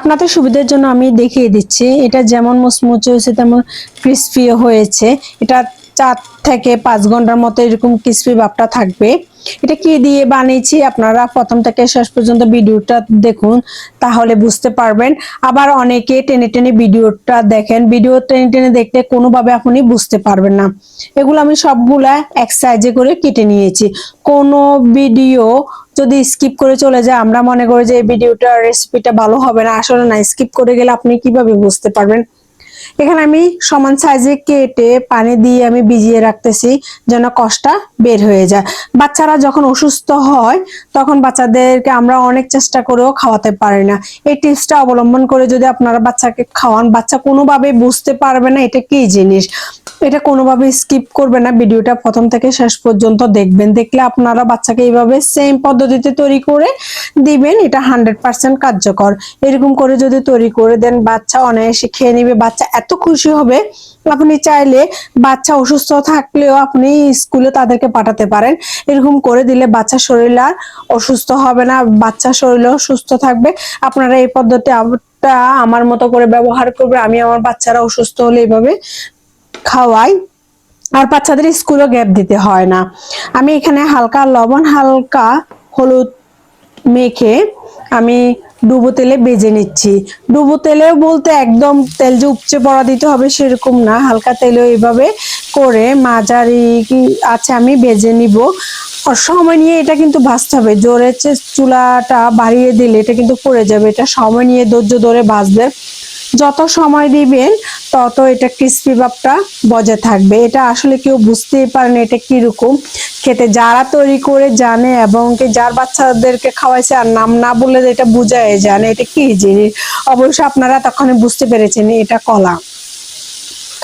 আপনাদের সুবিধার জন্য আমি দেখিয়ে দিচ্ছি। এটা যেমন মুচমুচে হয়েছে তেমন ক্রিস্পিও হয়েছে। এটা চার থেকে পাঁচ ঘণ্টার মতো এরকম ক্রিস্পি ভাবটা থাকবে। এটা কি দিয়ে বানিয়েছি আপনারা প্রথম থেকে শেষ পর্যন্ত ভিডিওটা দেখুন, তাহলে বুঝতে পারবেন। আবার অনেকে টেনে টেনে ভিডিওটা দেখেন, ভিডিও টেনে টেনে দেখতে কোনোভাবে আপনি বুঝতে পারবেন না। এগুলো আমি সবগুলা এক সাইজে করে কেটে নিয়েছি। কোনো ভিডিও যদি স্কিপ করে চলে যায়, আমরা মনে করি যে এই ভিডিওটা রেসিপিটা ভালো হবে না। আসলে না স্কিপ করে গেলে আপনি কীভাবে বুঝতে পারবেন? এখানে আমি সমান সাইজে কেটে পানি দিয়ে আমি ভিজিয়ে রাখতেছি যেন কষ্টটা বের হয়ে যায়। বাচ্চারা যখন অসুস্থ হয়, তখন বাচ্চাদেরকে আমরা অনেক চেষ্টা করেও খাওয়াতে পারি না। এই টিপসটা অবলম্বন করে যদি আপনারা বাচ্চাকে খাওয়ান, বাচ্চা কোনোভাবে বুঝতে পারবে না এটা কি জিনিস। এটা কোনোভাবে স্কিপ করবে না। ভিডিওটা প্রথম থেকে শেষ পর্যন্ত দেখবেন। দেখলে আপনারা বাচ্চাকে এইভাবে সেম পদ্ধতিতে তৈরি করে দিবেন। এটা হান্ড্রেড পার্সেন্ট কার্যকর। এরকম করে যদি তৈরি করে দেন, বাচ্চা অনায়াসে খেয়ে নিবে। বাচ্চা এত খুশি হবে, আপনি চাইলে বাচ্চা অসুস্থ থাকলেও আপনি স্কুলে তাদেরকে পাঠাতে পারেন। এরকম করে দিলে বাচ্চা শরীর আর অসুস্থ হবে না। বাচ্চা শরীরও সুস্থ থাকবে। আপনারা এই পদ্ধতি আমার মতো করে ব্যবহার করবে। আমি আমার বাচ্চারা অসুস্থ হলে এইভাবে খাওয়াই। আর বাচ্চাদের স্কুলও গ্যাপ দিতে হয় না। আমি এখানে হালকা লবণ, হালকা হলুদ মেখে আমি ডুবো তেলে বেজে নিচ্ছি। ডুবো তেলে বলতে একদম তেল যে উপচে পড়া দিতে হবে সেরকম না। হালকা তেলে এইভাবে করে মাঝারি আছে আমি বেজে নিব। আর সময় নিয়ে এটা কিন্তু ভাজতে হবে। জোরে চুলাটা বাড়িয়ে দিলে এটা কিন্তু পড়ে যাবে। এটা সময় নিয়ে ধৈর্য ধরে ভাজবে। যত সময় দিবেন, তত এটা ক্রিস্পি ভাবটা বজায় থাকবে। এটা আসলে কেউ বুঝতেই পারে না এটা কীরকম। খেতে যারা তৈরি করে জানে এবং কে যার বাচ্চাদেরকে খাওয়াইছে আর নাম না বললে এটা বুঝায় জানে এটা কি জিনিস। অবশ্য আপনারা তখনই বুঝতে পেরেছেন এটা কলা।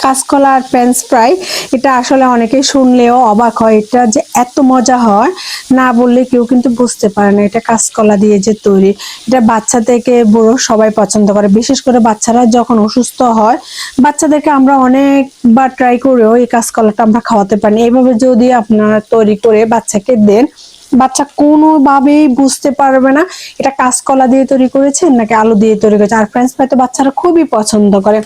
কাঁচকলা আর ফ্রেঞ্চ ফ্রাই এটা আসলে অনেকে শুনলেও অবাক হয়। এটা যে এত মজা হয়, না বললে কেউ কিন্তু বুঝতে পারে না এটা কাঁচকলা দিয়ে যে তৈরি। এটা বাচ্চা থেকে বুড়ো সবাই পছন্দ করে। বিশেষ করে বাচ্চারা যখন অসুস্থ হয়, বাচ্চাদেরকে আমরা অনেকবার ট্রাই করেও এই কাঁচকলাটা আমরা খাওয়াতে পারি এইভাবে যদি আপনারা তৈরি করে বাচ্চাকে দেন বাচ্চা কোনোভাবেই বুঝতে পারবে না, এটা কাঁচকলা দিয়ে তৈরি করেছেন নাকি আলু দিয়ে তৈরি করেছে আর ফ্রেঞ্চ ফ্রাই তো বাচ্চারা খুবই পছন্দ করে।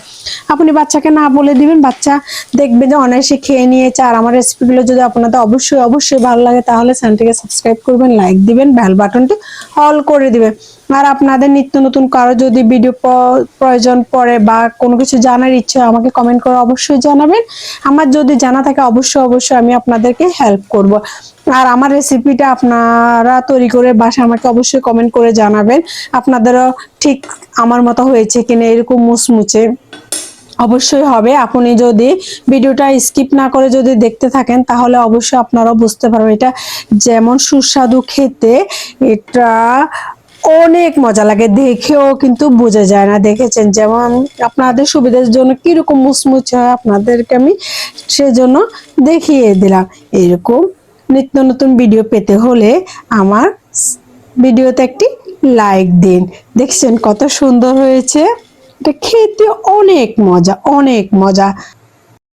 আপনি বাচ্চাকে না বলে দিবেন, বাচ্চা দেখবে যে অনায়াসে খেয়ে নিয়েছে। আর আমার রেসিপিগুলো যদি আপনাদের অবশ্যই অবশ্যই ভালো লাগে, তাহলে চ্যানেলটিকে সাবস্ক্রাইব করবেন লাইক দিবেন বেল বাটনটি অল করে দিবেন। আর আপনাদের নিত্য নতুন কারও যদি ভিডিও প্রয়োজন পড়ে বা কোনো কিছু জানার ইচ্ছে আমাকে কমেন্ট করে অবশ্যই জানাবেন। আমার যদি জানা থাকে, অবশ্যই অবশ্যই আমি আপনাদেরকে হেল্প করব। আর আমার রেসিপিটা আপনারা তৈরি করে বাসা আমাকে অবশ্যই কমেন্ট করে জানাবেন। আপনাদেরও ঠিক আমার মতো হয়েছে কিনা এরকম মুচমুচে অবশ্যই হবে। আপনি যদি ভিডিওটা স্কিপ না করে যদি দেখতে থাকেন, তাহলে অবশ্যই আপনারাও বুঝতে পারবেন এটা যেমন সুস্বাদু খেতে, এটা অনেক মজা লাগে, দেখেও কিন্তু বোঝা যায় না। দেখেছেন যেমন আপনাদের সুবিধার জন্য কীরকম মুচমুচে হয়, আপনাদেরকে আমি সেজন্য দেখিয়ে দিলাম। এরকম নিত্য নতুন ভিডিও পেতে হলে আমার ভিডিওতে একটি লাইক দিন। দেখছেন কত সুন্দর হয়েছে? এটা খেতে অনেক মজা অনেক মজা।